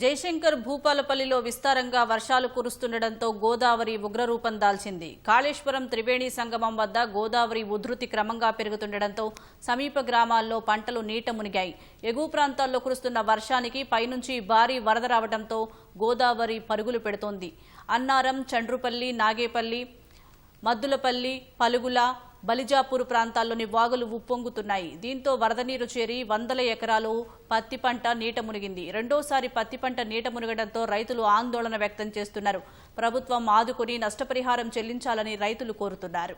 జయశంకర్ భూపాలపల్లిలో విస్తారంగా వర్షాలు కురుస్తుండటంతో గోదావరి ఉగ్రరూపం దాల్చింది. కాళేశ్వరం త్రివేణి సంగమం వద్ద గోదావరి ఉధృతి క్రమంగా పెరుగుతుండటంతో సమీప గ్రామాల్లో పంటలు నీట మునిగాయి. ఎగువ ప్రాంతాల్లో కురుస్తున్న వర్షానికి పైనుంచి భారీ వరద రావడంతో గోదావరి పరుగులు పెడుతోంది. అన్నారం చండ్రుపల్లి నాగేపల్లి మద్దులపల్లి పలుగుల బలిజాపూర్ ప్రాంతాల్లోని వాగులు ఉప్పొంగుతున్నాయి. దీంతో వరద నీరు చేరి వందల ఎకరాలు పత్తి పంట నీట మునిగింది. రెండోసారి పత్తి పంట నీట మునగడంతో రైతులు ఆందోళన వ్యక్తం చేస్తున్నారు. ప్రభుత్వం ఆదుకుని నష్టపరిహారం చెల్లించాలని రైతులు కోరుతున్నారు.